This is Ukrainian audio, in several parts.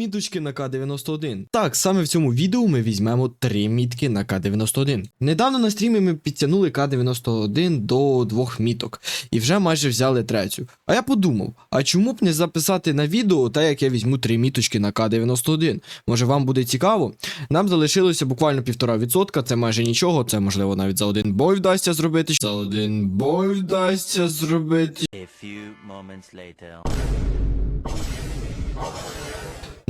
міточки на К-91. Так, саме в цьому відео ми візьмемо три мітки на К-91. Недавно на стрімі ми підтягнули К-91 до двох міток і вже майже взяли третю. А я подумав, а чому б не записати на відео, так як я візьму три міточки на К-91? Може вам буде цікаво? Нам залишилося буквально півтора відсотка, це майже нічого, це можливо навіть за один бой вдасться зробити. За один бой вдасться зробити. A few moments later.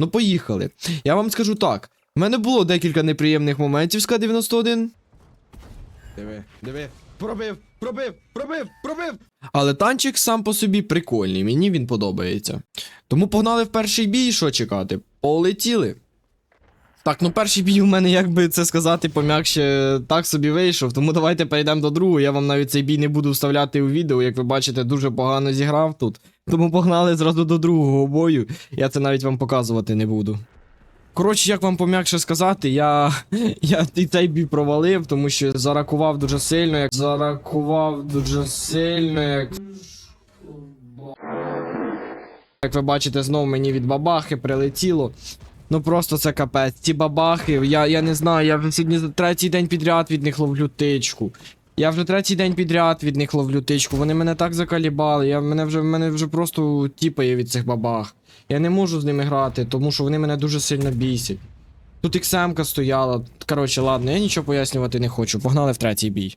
Ну, поїхали. Я вам скажу так: в мене було декілька неприємних моментів з К-91. Диви, диви. Пробив, пробив, пробив, пробив. Але танчик сам по собі прикольний, мені він подобається. Тому погнали в перший бій, що чекати? Полетіли. Так, ну перший бій у мене, як би це сказати, пом'якше так собі вийшов. Тому давайте перейдемо до другого. Я вам навіть цей бій не буду вставляти у відео. Як ви бачите, дуже погано зіграв тут. Тому погнали зразу до другого бою. Я це навіть вам показувати не буду. Коротше, як вам пом'якше сказати, я, я і цей бій провалив, тому що зарахував дуже сильно, як зарахував дуже сильно, як. Як ви бачите, знову мені від бабахи прилетіло. Ну просто це капець. Ці бабахи, я, я не знаю, я третій день підряд від них ловлю тичку. Я вже третій день підряд від них ловлю тичку. Вони мене так закалібали. Я, мене вже, мене вже просто тіпає від цих бабах. Я не можу з ними грати, тому що вони мене дуже сильно бісять. Тут іксемка стояла. Коротше, ладно, я нічого пояснювати не хочу. Погнали в третій бій.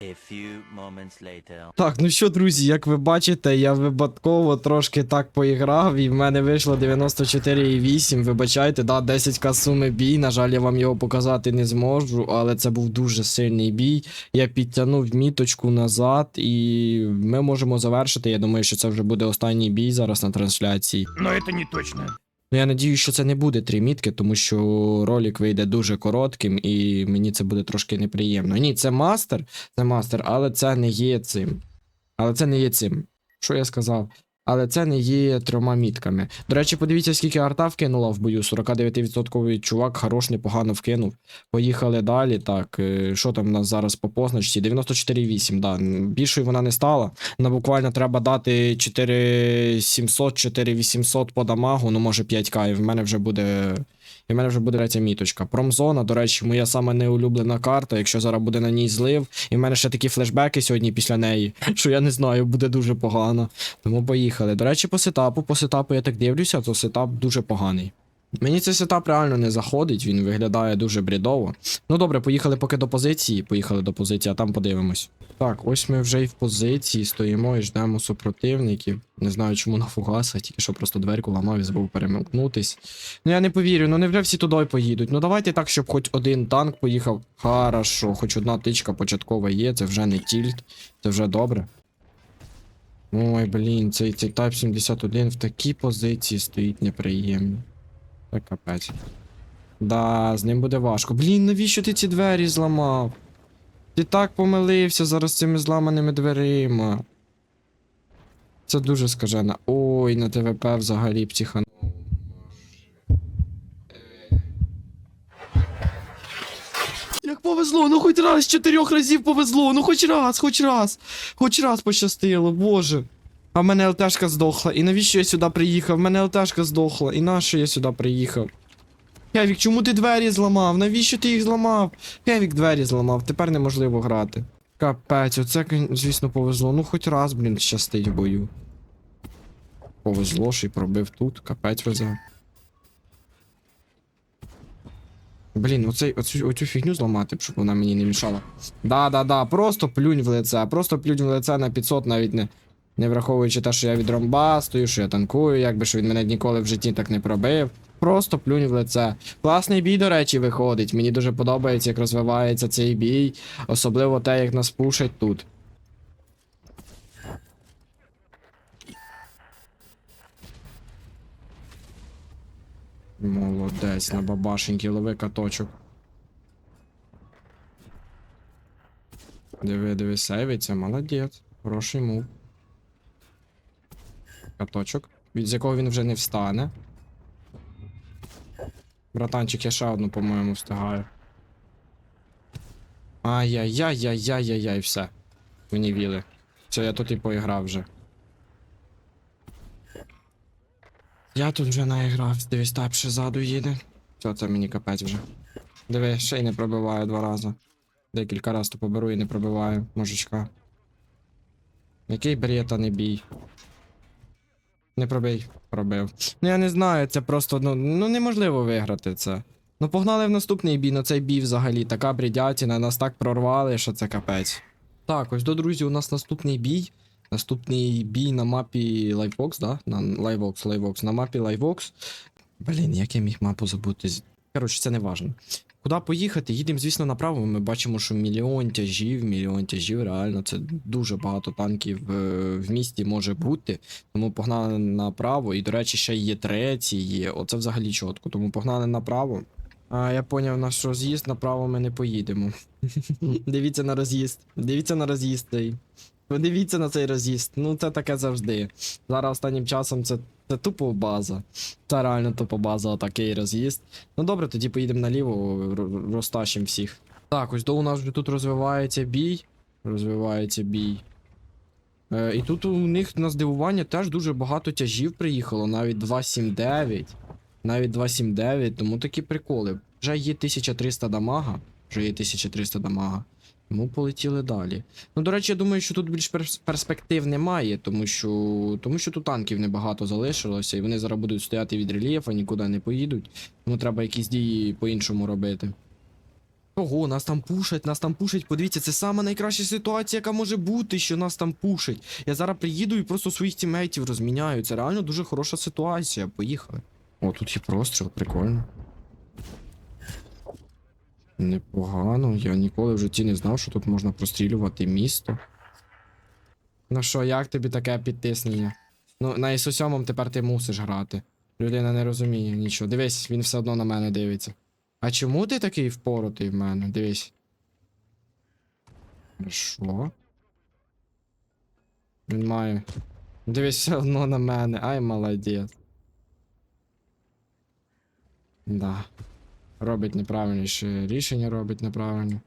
A few moments later. Так, ну що, друзі, як ви бачите, я випадково трошки так поіграв, і в мене вийшло 94,8. Вибачайте, да, 10к суми бій. На жаль, я вам його показати не зможу, але це був дуже сильний бій. Я підтягнув міточку назад, і ми можемо завершити. Я думаю, що це вже буде останній бій зараз на трансляції. Но это не точно. Ну, я надію, що це не буде три мітки, тому що ролик вийде дуже коротким, і мені це буде трошки неприємно. Ні, це мастер, це мастер, але це не є цим. Але це не є цим. Що я сказав? Але це не є трьома мітками. До речі, подивіться, скільки арта вкинула в бою. 49% чувак хорош, непогано вкинув. Поїхали далі. Так, е, що там у нас зараз по позначці? 94,8, да. Більшою вона не стала. Нам буквально треба дати 4700, 4800 по дамагу, ну може 5к, і в мене вже буде. І в мене вже буде третя міточка. Промзона, до речі, моя саме неулюблена карта. Якщо зараз буде на ній злив, і в мене ще такі флешбеки сьогодні після неї, що я не знаю, буде дуже погано. Тому поїхали. До речі, по сетапу, по сетапу я так дивлюся, то сетап дуже поганий. Мені цей сетап реально не заходить, він виглядає дуже брідово. Ну добре, поїхали поки до позиції. Поїхали до позиції, а там подивимось. Так, ось ми вже і в позиції стоїмо і ждемо супротивників. Не знаю, чому на фугасах, тільки що просто дверку ламав і забув перемкнутись. Ну я не повірю, ну невже всі туди поїдуть. Ну давайте так, щоб хоч один танк поїхав. Хорошо, хоч одна тичка початкова є, це вже не тільт, це вже добре. Ой, блін, цей, цей Type 71 в такій позиції стоїть неприємно. Це капець. Да, з ним буде важко. Блін, навіщо ти ці двері зламав? Ти так помилився зараз цими зламаними дверима. Це дуже скажено. Ой, на ТВП взагалі психанув. Як повезло, ну хоч раз чотирьох разів повезло, ну хоч раз, хоч раз, хоч раз пощастило, боже. А в мене ЛТшка здохла. І навіщо я сюди приїхав? В мене ЛТшка здохла. І нащо я сюди приїхав? Кевік, чому ти двері зламав? Навіщо ти їх зламав? Кевік двері зламав, тепер неможливо грати. Капець, оце, звісно, повезло. Ну хоч раз, блін, щастить в бою. Повезло, що й пробив тут, капець везе. Блін, оцей, оцю, оцю фігню зламати, щоб вона мені не мішала. Да-да-да, просто плюнь в лице, просто плюнь в лице на 500, навіть не, не враховуючи те, що я від ромба стою, що я танкую, якби що він мене ніколи в житті так не пробив. Просто плюнь в лице. Класний бій, до речі, виходить. Мені дуже подобається, як розвивається цей бій. Особливо те, як нас пушать тут. Молодець, на бабашеньки, лови каточок. Диви, диви, сейвиться, молодець. Хороший мув. Каточок, від якого він вже не встане. Братанчик, я ще одну, по-моєму, встигаю. Ай-яй-яй-яй-яй-яй-яй, все. Мені віли. Все, я тут і поіграв вже. Я тут вже наігрався, дивись, так ще ззаду їде. Все, це мені капець вже. Диви, ще й не пробиваю два рази. Декілька разів то поберу і не пробиваю, мужичка. Який брета не бій. Не пробий, пробив. Ну я не знаю, це просто ну, ну неможливо виграти це. Ну погнали в наступний бій, ну цей бій взагалі така бредятіна, нас так прорвали, що це капець. Так, ось до друзі, у нас наступний бій. Наступний бій на мапі Livebox, да? На Livebox, Livebox, на мапі Livebox. Блін, як я міг мапу забути. Коротше, це не важно. Куди поїхати? Їдемо, звісно, направо. Ми бачимо, що мільйон тяжів, мільйон тяжів, реально, це дуже багато танків е, в місті може бути. Тому погнали направо. І, до речі, ще є третій є. Оце взагалі чітко. Тому погнали направо. А я поняв, наш роз'їзд направо ми не поїдемо. Дивіться на роз'їзд. Дивіться на роз'їзд. Подивіться на цей роз'їзд. Ну це таке завжди. Зараз останнім часом це, це тупо база. Це реально тупо база, такий роз'їзд. Ну добре, тоді поїдемо наліво, розтащимо всіх. Так, ось до у нас вже тут розвивається бій. Розвивається бій. Е, і тут у них на здивування теж дуже багато тяжів приїхало, навіть 279. Навіть 279, тому такі приколи. Вже є 1300 дамага. Вже є 1300 дамага. Тому полетіли далі. Ну, до речі, я думаю, що тут більш перспектив немає, тому що, тому що тут танків небагато залишилося, і вони зараз будуть стояти від рельєфа, нікуди не поїдуть. Тому треба якісь дії по-іншому робити. Ого, нас там пушать, нас там пушать. Подивіться, це сама найкраща ситуація, яка може бути, що нас там пушать. Я зараз приїду і просто своїх тімейтів розміняю. Це реально дуже хороша ситуація. Поїхали. О, тут є простріл, прикольно. Непогано, я ніколи в житті не знав, що тут можна прострілювати місто. Ну що, як тобі таке підтиснення? Ну, на ісу 7 тепер ти мусиш грати. Людина не розуміє нічого. Дивись, він все одно на мене дивиться. А чому ти такий впоротий в мене? Дивись. Що? Він має. Дивись все одно на мене. Ай, молодець. Да. Робить неправильніше рішення, робить неправильно.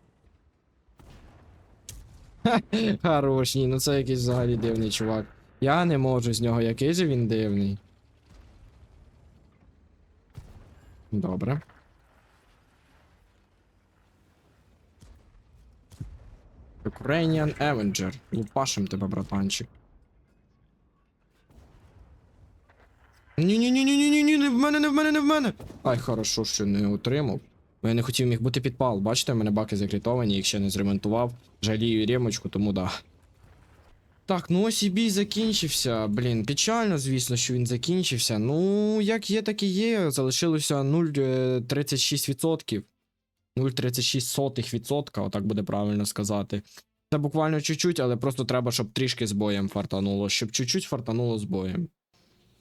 Хорош, ні, ну це якийсь взагалі дивний чувак. Я не можу з нього, який же він дивний. Добре. Ukrainian Avenger. Лупашим тебе, братанчик. Ні-ні-ні-ні-ні-ні, мене, не в мене, не в мене. Ай, хорошо, що не отримав. Бо я не хотів міг бути підпал. Бачите, в мене баки закритовані, їх ще не зремонтував. Жалію ремочку, тому да. Так, ну ось і бій закінчився. Блін, печально, звісно, що він закінчився. Ну, як є, так і є. Залишилося 0,36%. 0,36%, отак буде правильно сказати. Це буквально чуть-чуть, але просто треба, щоб трішки з боєм фартануло, щоб чуть-чуть фартануло з боєм.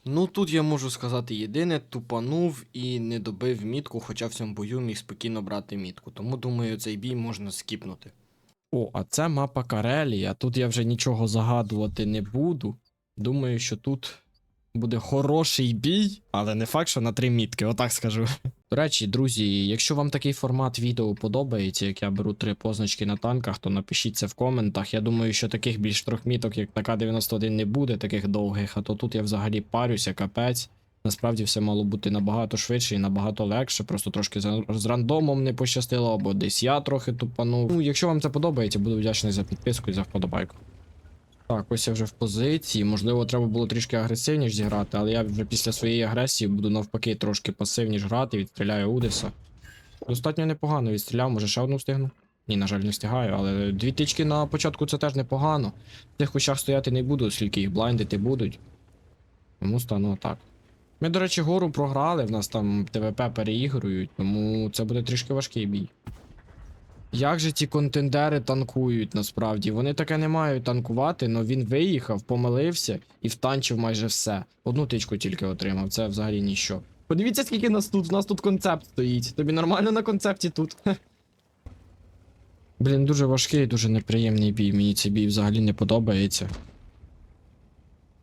Ну тут я можу сказати єдине, тупанув і не добив мітку, хоча в цьому бою міг спокійно брати мітку. Тому думаю, цей бій можна скіпнути. О, а це мапа Карелія. Тут я вже нічого загадувати не буду. Думаю, що тут буде хороший бій, але не факт, що на три мітки, отак скажу. До речі, друзі, якщо вам такий формат відео подобається, як я беру три позначки на танках, то напишіть це в коментах. Я думаю, що таких більш трьох міток, як така 91, не буде, таких довгих, а то тут я взагалі парюся, капець. Насправді все мало бути набагато швидше і набагато легше, просто трошки з рандомом не пощастило, або десь я трохи тупанув. Ну, якщо вам це подобається, буду вдячний за підписку і за вподобайку. Так, ось я вже в позиції. Можливо, треба було трішки агресивніше зіграти, але я вже після своєї агресії буду навпаки трошки пасивніше грати, відстріляю Удиса. Достатньо непогано відстріляв, може ще одну встигну? Ні, на жаль, не встигаю, але дві тички на початку це теж непогано. В тих кущах стояти не буду, оскільки їх блайндити будуть. Тому стану так. Ми, до речі, гору програли, в нас там ТВП переігрують, тому це буде трішки важкий бій. Як же ті контендери танкують насправді? Вони таке не мають танкувати, але він виїхав, помилився і втанчив майже все. Одну тичку тільки отримав, це взагалі ніщо. Подивіться, скільки нас тут, у нас тут концепт стоїть. Тобі нормально на концепті тут. Блін, дуже важкий, дуже неприємний бій. Мені цей бій взагалі не подобається.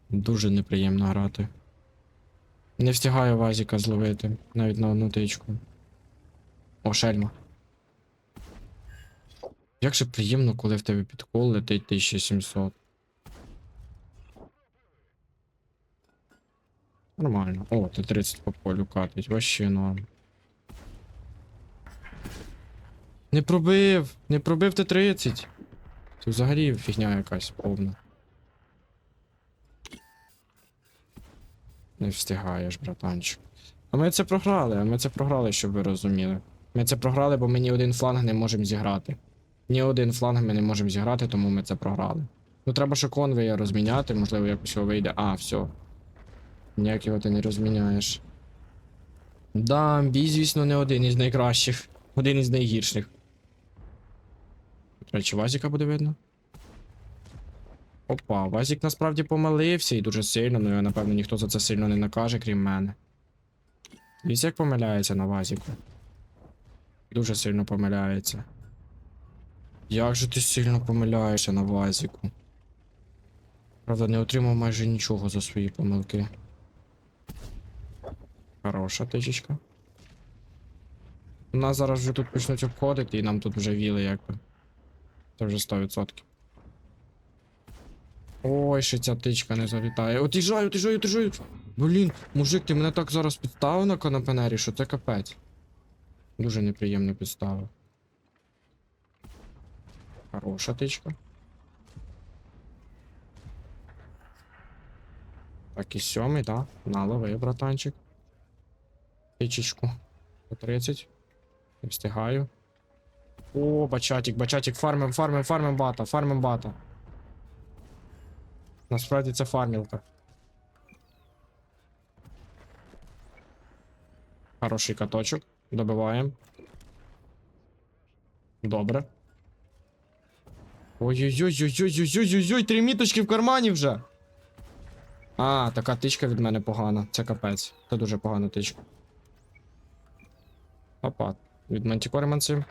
Дуже неприємно грати. Не встигаю Вазіка зловити, навіть на одну тичку. О, шельма. Як же приємно, коли в тебе підкол летить 1700. Нормально. О, ти 30 по полю катить, вообще норм. Не пробив! Не пробив ти 30. Це взагалі фігня якась повна. Не встигаєш, братанчик. А ми це програли, а ми це програли, щоб ви розуміли. Ми це програли, бо ми ні один фланг не можемо зіграти. Ні один фланг ми не можемо зіграти, тому ми це програли. Ну треба ще конвея розміняти, можливо, якось його вийде. А, все. Ніяк його ти не розміняєш. Да, бій, звісно, не один із найкращих. Один із найгірших. Речі, Вазіка буде видно. Опа, Вазік насправді помилився і дуже сильно, ну його, напевно, ніхто за це сильно не накаже, крім мене. Візь як помиляється на Вазіку. Дуже сильно помиляється. Як же ти сильно помиляєшся на Вазіку? Правда, не отримав майже нічого за свої помилки. Хороша тичечка. Нас зараз вже тут почнуть обходити, і нам тут вже віли якби. Це вже 100%. Ой, ще ця тичка не залітає. От'їжджаю, от'їжджаю, от'їжджаю. Блін, мужик, ти мене так зараз підставив на канапенері, що це капець. Дуже неприємно підставив. Хороша тичка. Так, і сьомий, да? Налови, братанчик. Тичечку. По 30. Не встигаю. О, бачатик, бачатик, фармим, фармим, фармим бата, фармим бата. Насправді це фармілка. Хороший каточок. Добиваємо. Добре. Ой-ой-ой-ой-ой-ой-ой-ой, три міточки в кармані вже. А, така тичка від мене погана. Це капець. Це дуже погана тичка. Опа. Від мантікориманців.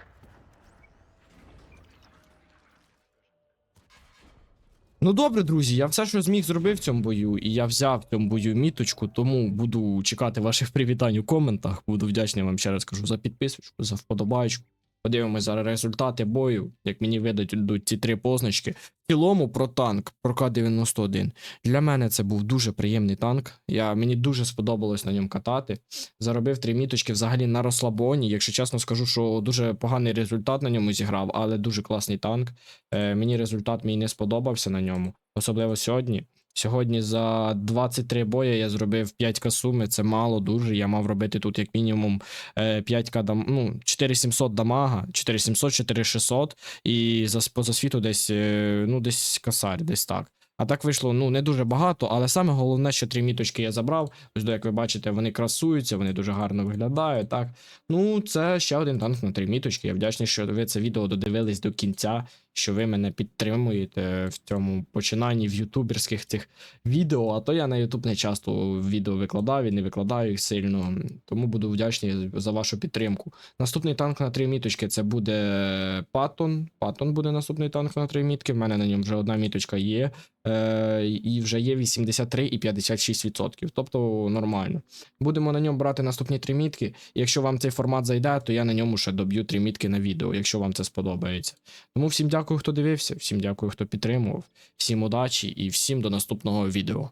Ну добре, друзі, я все, що зміг, зробив в цьому бою, і я взяв в цьому бою міточку, тому буду чекати ваших привітань у коментах. Буду вдячний вам ще раз кажу за підписочку, за вподобайку. Подивимось зараз результати бою, як мені видадуть ці три позначки. В цілому про танк, про К-91. Для мене це був дуже приємний танк. Я, мені дуже сподобалось на ньому катати. Заробив три міточки взагалі на розслабоні. Якщо чесно скажу, що дуже поганий результат на ньому зіграв, але дуже класний танк. Е, мені результат мій не сподобався на ньому, особливо сьогодні. Сьогодні за 23 бої я зробив 5 суми, це мало дуже. Я мав робити тут як мінімум е, 5к дам, ну, 4700 дамага, 4700, 4600 і за, по засвіту десь, е, ну, десь косарь, десь так. А так вийшло ну не дуже багато, але саме головне, що три міточки я забрав. Ось до як ви бачите, вони красуються, вони дуже гарно виглядають. Так, ну це ще один танк на три міточки. Я вдячний, що ви це відео додивились до кінця, що ви мене підтримуєте в цьому починанні в ютуберських цих відео. А то я на Ютуб не часто відео викладав і не викладаю їх сильно. Тому буду вдячний за вашу підтримку. Наступний танк на три міточки це буде Паттон. Паттон буде наступний танк на три мітки. В мене на ньому вже одна міточка є. Е, і вже є 83 і 56%. Тобто нормально. Будемо на ньому брати наступні три мітки. Якщо вам цей формат зайде, то я на ньому ще доб'ю три мітки на відео, якщо вам це сподобається. Тому всім дякую, хто дивився, всім дякую, хто підтримував, всім удачі і всім до наступного відео.